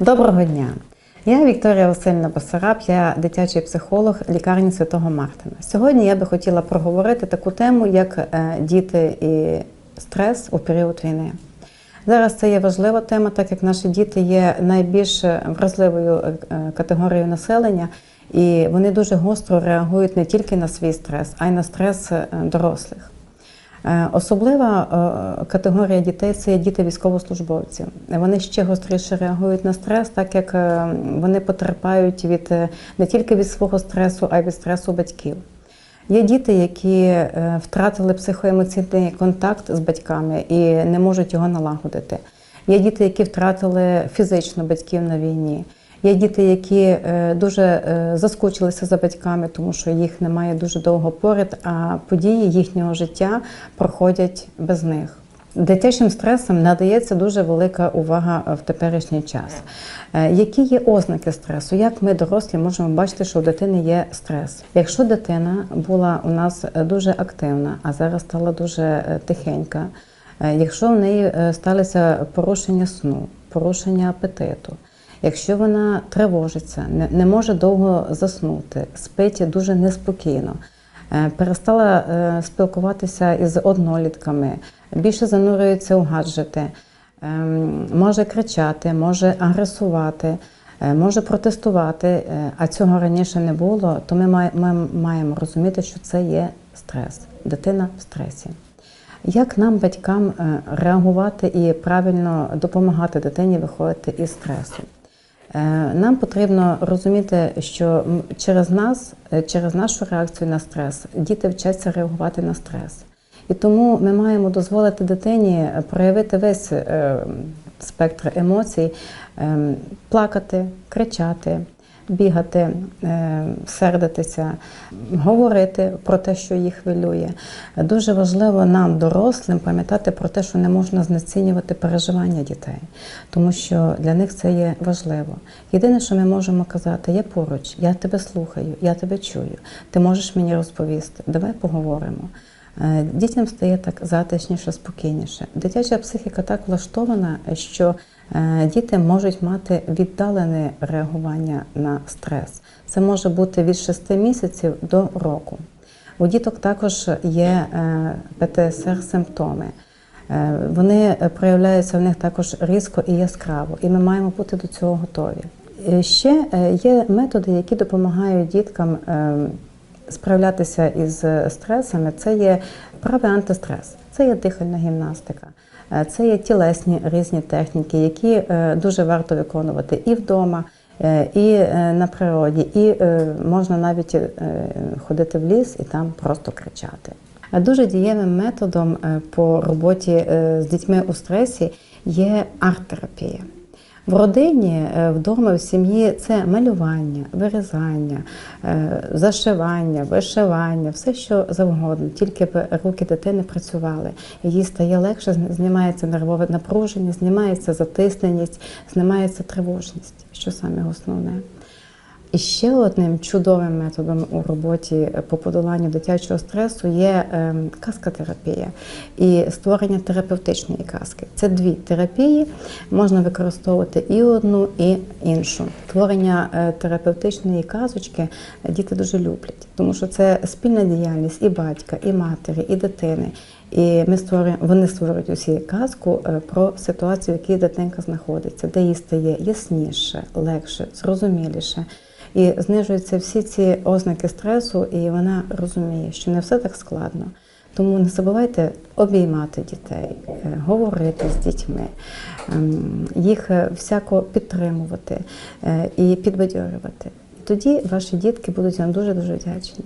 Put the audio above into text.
Доброго дня! Я Вікторія Васильівна Басараб, я дитячий психолог лікарні Святого Мартина. Сьогодні я би хотіла проговорити таку тему, як е, діти і стрес у період війни. Зараз це є важлива тема, так як наші діти є найбільш вразливою е, категорією населення, і вони дуже гостро реагують не тільки на свій стрес, а й на стрес е, дорослих. Е, Особлива е, категорія дітей це діти військовослужбовців. Вони ще гостріше реагують на стрес, так як е, вони потерпають від не тільки від свого стресу, а й від стресу батьків. Є діти, які втратили психоемоційний контакт з батьками і не можуть його налагодити. Є діти, які втратили фізично батьків на війні. Є діти, які е, дуже е, заскучилися за батьками, тому що їх немає дуже довго поряд, а події їхнього життя проходять без них. Дитячим стресам надається дуже велика увага в теперішній час. Е, Які є ознаки стресу? Як ми, дорослі, можемо бачити, що у дитини є стрес? Якщо дитина була у нас дуже активна, а зараз стала дуже тихенька, якщо в неї сталися порушення сну, порушення апетиту, Якщо вона тривожиться, не, не може довго заснути, спить дуже неспокійно, е, перестала е, спілкуватися із однолітками, більше занурюється у гаджети, ем, може кричати, може агресувати, е, може протестувати, а цього раніше не було, то ми, маємо розуміти, що це є стрес, дитина в стресі. Як нам, батькам, реагувати і правильно допомагати дитині виходити із стресу? Е, Нам потрібно розуміти, що через нас, е, через нашу реакцію на стрес, діти вчаться реагувати на стрес. І тому ми маємо дозволити дитині проявити весь е, спектр емоцій, е, плакати, кричати, бігати, е, сердитися, говорити про те, що їх хвилює. Дуже важливо нам, дорослим, пам'ятати про те, що не можна знецінювати переживання дітей, тому що для них це є важливо. Єдине, що ми можемо казати, я поруч, я тебе слухаю, я тебе чую, ти можеш мені розповісти, давай поговоримо. Е, Дітям стає так затишніше, спокійніше. Дитяча психіка так влаштована, що е, діти можуть мати віддалене реагування на стрес. Це може бути від 6 місяців до року. У діток також є е, ПТСР-симптоми. Вони проявляються в них також різко і яскраво, і ми маємо бути до цього готові. Ще є методи, які допомагають діткам е, справлятися із стресами. Це є правий антистрес, це є дихальна гімнастика, е, це є тілесні різні техніки, які е, дуже варто виконувати і вдома. е, І е, на природі, і е, можна навіть е, ходити в ліс і там просто кричати. Дуже дієвим методом е, по роботі е, з дітьми у стресі є арт-терапія. В родині, е, вдома, в сім'ї це малювання, вирізання, е, зашивання, вишивання, все що завгодно, тільки б руки дитини працювали. Їй стає легше, знімається нервове напруження, знімається затисненість, знімається тривожність, що саме основне. І ще одним чудовим методом у роботі по подоланню дитячого стресу є ем, казкотерапія і створення терапевтичної казки. Це дві терапії, можна використовувати і одну, і іншу. Творення е, терапевтичної казочки діти дуже люблять, тому що це спільна діяльність і батька, і матері, і дитини. І ми створюємо, вони створюють усі казку е, про ситуацію, в якій дитинка знаходиться, де їй стає ясніше, легше, зрозуміліше. І знижуються всі ці ознаки стресу, і вона розуміє, що не все так складно. Тому не забувайте обіймати дітей, е, говорити з дітьми, ем, їх е, всяко підтримувати е, і підбадьорювати. Тоді ваші дітки будуть вам дуже дуже вдячні.